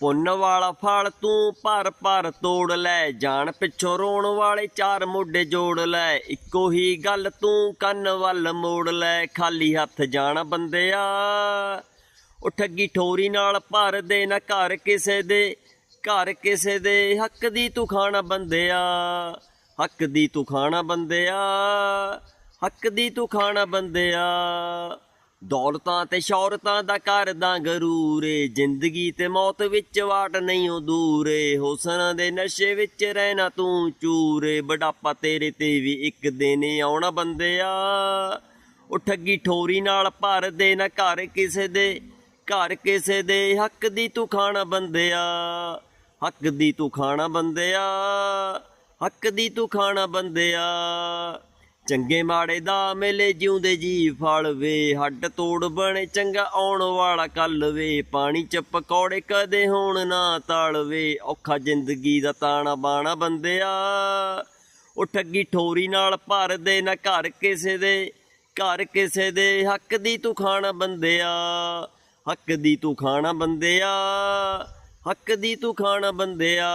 ਪੁੰਨ ਵਾਲਾ ਫਲ ਤੂੰ ਭਰ ਭਰ ਤੋੜ ਲੈ, ਜਾਣ ਪਿੱਛੋਂ ਰੋਣ ਵਾਲੇ ਚਾਰ ਮੋਢੇ ਜੋੜ ਲੈ, ਇੱਕੋ ਹੀ ਗੱਲ ਤੂੰ ਕੰਨ ਵੱਲ ਮੋੜ ਲੈ, ਖਾਲੀ ਹੱਥ ਜਾਣ ਬੰਦਿਆ। ਉਹ ਠੱਗੀ ਠੋਰੀ ਨਾਲ ਭਰ ਦੇ ਨਾ ਘਰ ਕਿਸੇ ਦੇ, ਘਰ ਕਿਸੇ ਦੇ ਹੱਕ ਦੀ ਤੂੰ ਖਾਣਾ ਬੰਦਿਆ। ਹੱਕ ਦੀ ਤੂੰ ਖਾਣਾ ਬੰਦਿਆ, ਹੱਕ ਦੀ ਤੂੰ ਖਾਣਾ ਬੰਦਿਆ। ਦੌਲਤਾਂ ਤੇ ਸ਼ੌਹਰਤਾਂ ਦਾ ਕਰਦਾ ਗਰੂਰੇ ਜ਼ਿੰਦਗੀ ਤੇ ਮੌਤ ਵਿੱਚ ਵਾਟ ਨਹੀਂ ਉਹ ਦੂਰੇ ਹੁਸਨ ਦੇ ਨਸ਼ੇ ਵਿੱਚ ਰਹਿਣਾ ਤੂੰ ਚੂਰੇ ਬੁਢਾਪਾ ਤੇਰੇ ਤੇ ਵੀ ਇੱਕ ਦਿਨ ਆਉਣਾ ਬੰਦਿਆ। ਉਹ ਠੱਗੀ ਠੋਰੀ ਨਾਲ ਭਰ ਦੇ ਨਾ ਘਰ ਕਿਸੇ ਦੇ। ਘਰ ਕਿਸੇ ਦੇ ਹੱਕ ਦੀ ਤੂੰ ਖਾਣਾ ਬੰਦਿਆ। ਹੱਕ ਦੀ ਤੂੰ ਖਾਣਾ ਬੰਦਿਆ। ਹੱਕ ਦੀ ਤੂੰ ਖਾਣਾ ਬੰਦਿਆ। ਚੰਗੇ ਮਾੜੇ ਦਾ ਮੇਲੇ ਜਿਉਂਦੇ ਜੀ ਫਲ ਵੇ, ਹੱਡ ਤੋੜ ਬਣੇ ਚੰਗਾ ਆਉਣ ਵਾਲਾ ਕੱਲ ਵੇ, ਪਾਣੀ ਚ ਪਕੌੜੇ ਕਦੇ ਹੋਣ ਨਾ ਤਲ ਵੇ, ਔਖਾ ਜ਼ਿੰਦਗੀ ਦਾ ਤਾਣਾ ਬਾਣਾ ਬੰਦਿਆ। ਉਹ ਠੱਗੀ ਠੋਰੀ ਨਾਲ ਭਰ ਦੇ ਨਾ ਘਰ ਕਿਸੇ ਦੇ, ਘਰ ਕਿਸੇ ਦੇ ਹੱਕ ਦੀ ਤੂੰ ਖਾਣਾ ਬੰਦਿਆ। ਹੱਕ ਦੀ ਤੂੰ ਖਾਣਾ ਬੰਦਿਆ, ਹੱਕ ਦੀ ਤੂੰ ਖਾਣਾ ਬੰਦਿਆ।